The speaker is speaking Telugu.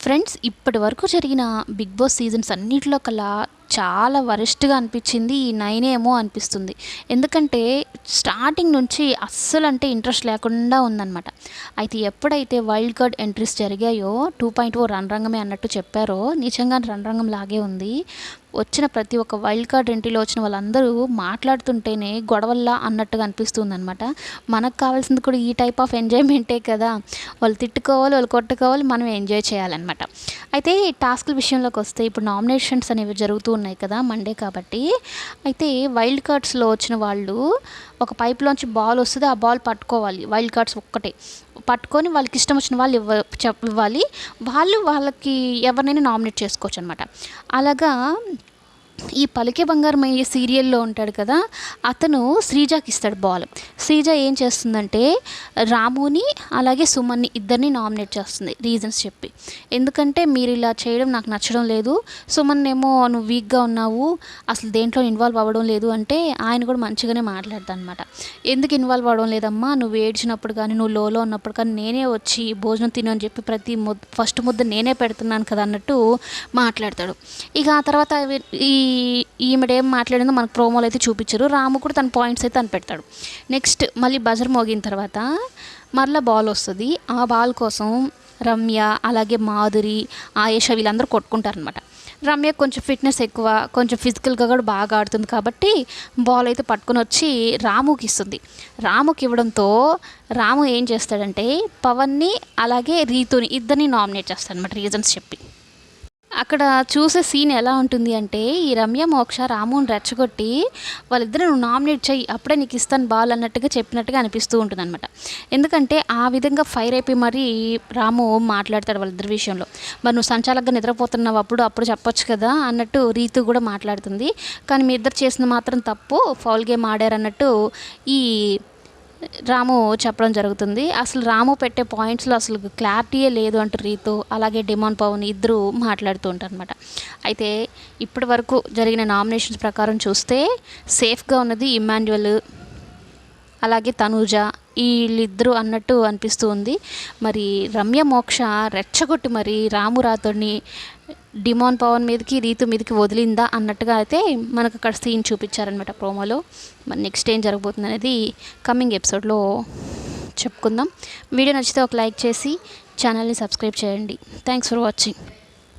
ఫ్రెండ్స్ ఇప్పటి వరకు జరిగిన బిగ్ బాస్ సీజన్స్ అన్నిటిలో కల్లా చాలా వరస్ట్గా అనిపించింది ఈ నైన్ ఏమో అనిపిస్తుంది. ఎందుకంటే స్టార్టింగ్ నుంచి అస్సలు అంటే ఇంట్రెస్ట్ లేకుండా ఉందన్నమాట. అయితే ఎప్పుడైతే వైల్డ్ కార్డ్ ఎంట్రీస్ జరిగాయో టూ పాయింట్ ఓ రణరంగమే అన్నట్టు చెప్పారో నిజంగా రణరంగం లాగే ఉంది. వచ్చిన ప్రతి ఒక్క వైల్డ్ కార్డ్ ఎంట్రీలో వచ్చిన వాళ్ళందరూ మాట్లాడుతుంటేనే గొడవల్లా అన్నట్టుగా అనిపిస్తుంది అనమాట మనకు కావాల్సింది కూడా ఈ టైప్ ఆఫ్ ఎంజాయ్మెంటే కదా. వాళ్ళు తిట్టుకోవాలి వాళ్ళు కొట్టుకోవాలి మనం ఎంజాయ్ చేయాలన్నమాట. అయితే టాస్క్ల విషయంలోకి వస్తే ఇప్పుడు నామినేషన్స్ అనేవి జరుగుతూ ఉన్నాయి కదా మండే కాబట్టి. అయితే వైల్డ్ కార్డ్స్లో వచ్చిన వాళ్ళు ఒక పైప్లోంచి బాల్ వస్తుంది ఆ బాల్ పట్టుకోవాలి. వైల్డ్ కార్డ్స్ ఒక్కటే. పట్టుకొని వాళ్ళకి ఇష్టం వచ్చిన వాళ్ళు ఇవ్వ చెప్ ఇవ్వాలి. వాళ్ళు వాళ్ళకి ఎవరినైనా నామినేట్ చేసుకోవచ్చు అనమాట అలాగా ఈ పలికే బంగారం అయ్యే సీరియల్లో ఉంటాడు కదా అతను శ్రీజాకి ఇస్తాడు బాల్. శ్రీజ ఏం చేస్తుందంటే రాముని అలాగే సుమన్ని ఇద్దరిని నామినేట్ చేస్తుంది రీజన్స్ చెప్పి. ఎందుకంటే మీరు ఇలా చేయడం నాకు నచ్చడం లేదు. సుమన్ ఏమో నువ్వు వీక్గా ఉన్నావు అసలు దేంట్లో ఇన్వాల్వ్ అవ్వడం లేదు అంటే ఆయన కూడా మంచిగానే మాట్లాడతాను ఎందుకు ఇన్వాల్వ్ అవ్వడం లేదమ్మా నువ్వు ఏడ్చినప్పుడు కానీ నువ్వు లోలో ఉన్నప్పుడు కానీ నేనే వచ్చి భోజనం తిను అని చెప్పి ప్రతి ముద్ద ఫస్ట్ ముద్ద నేనే పెడుతున్నాను కదా అన్నట్టు మాట్లాడతాడు. ఇక ఆ తర్వాత ఈ ఈమెడేం మాట్లాడిందో మనకు ప్రోమోలు అయితే చూపించారు. రాము కూడా తన పాయింట్స్ అయితే తను పెడతాడు. నెక్స్ట్ మళ్ళీ బజర్ మోగిన తర్వాత మరలా బాల్ వస్తుంది. ఆ బాల్ కోసం రమ్య అలాగే మాధురి ఆయేష వీళ్ళందరూ కొట్టుకుంటారనమాట రమ్య కొంచెం ఫిట్నెస్ ఎక్కువ కొంచెం ఫిజికల్గా కూడా బాగా ఆడుతుంది కాబట్టి బాల్ అయితే పట్టుకొని వచ్చి రాముకి ఇస్తుంది. రాముకి ఇవ్వడంతో రాము ఏం చేస్తాడంటే పవన్ని అలాగే రీతుని ఇద్దరిని నామినేట్ చేస్తాడనమాట రీజన్స్ చెప్పి. అక్కడ చూసే సీన్ ఎలా ఉంటుంది అంటే ఈ రమ్య మోక్ష రాముని రెచ్చగొట్టి వాళ్ళిద్దరు నువ్వు నామినేట్ చెయ్యి అప్పుడే నీకు ఇస్తాను బాల్ అన్నట్టుగా చెప్పినట్టుగా అనిపిస్తూ ఉంటుంది అనమాట ఎందుకంటే ఆ విధంగా ఫైర్ అయిపోయి మరీ రాము మాట్లాడతాడు వాళ్ళిద్దరి విషయంలో. మరి నువ్వు సంచాలకంగా నిద్రపోతున్నావు అప్పుడు అప్పుడు చెప్పొచ్చు కదా అన్నట్టు రీతు కూడా మాట్లాడుతుంది. కానీ మీ ఇద్దరు చేసిన మాత్రం తప్పు ఫౌల్ గేమ్ ఆడారు అన్నట్టు ఈ రాము చెప్పడం జరుగుతుంది. అసలు రాము పెట్టే పాయింట్స్లో అసలు క్లారిటీయే లేదు అంటూ రీతు అలాగే డిమాన్ పవన్ ఇద్దరు మాట్లాడుతూ ఉంటారు అనమాట అయితే ఇప్పటి వరకు జరిగిన నామినేషన్స్ ప్రకారం చూస్తే సేఫ్గా ఉన్నది ఇమాన్యువల్ అలాగే తనూజ వీళ్ళిద్దరూ అన్నట్టు అనిపిస్తూ ఉంది. మరి రమ్య మోక్ష రెచ్చగొట్టి మరి రాము రాతోడిని డిమాన్ పవన్ మీదకి రీతు మీదకి వదిలిందా అన్నట్టుగా అయితే మనకు అక్కడ సీన్ చూపించారనమాట ప్రోమోలో. మరి నెక్స్ట్ ఏం జరగబోతుంది అనేది కమింగ్ ఎపిసోడ్లో చెప్పుకుందాం. వీడియో నచ్చితే ఒక లైక్ చేసి ఛానల్ని సబ్స్క్రైబ్ చేయండి. Thanks for watching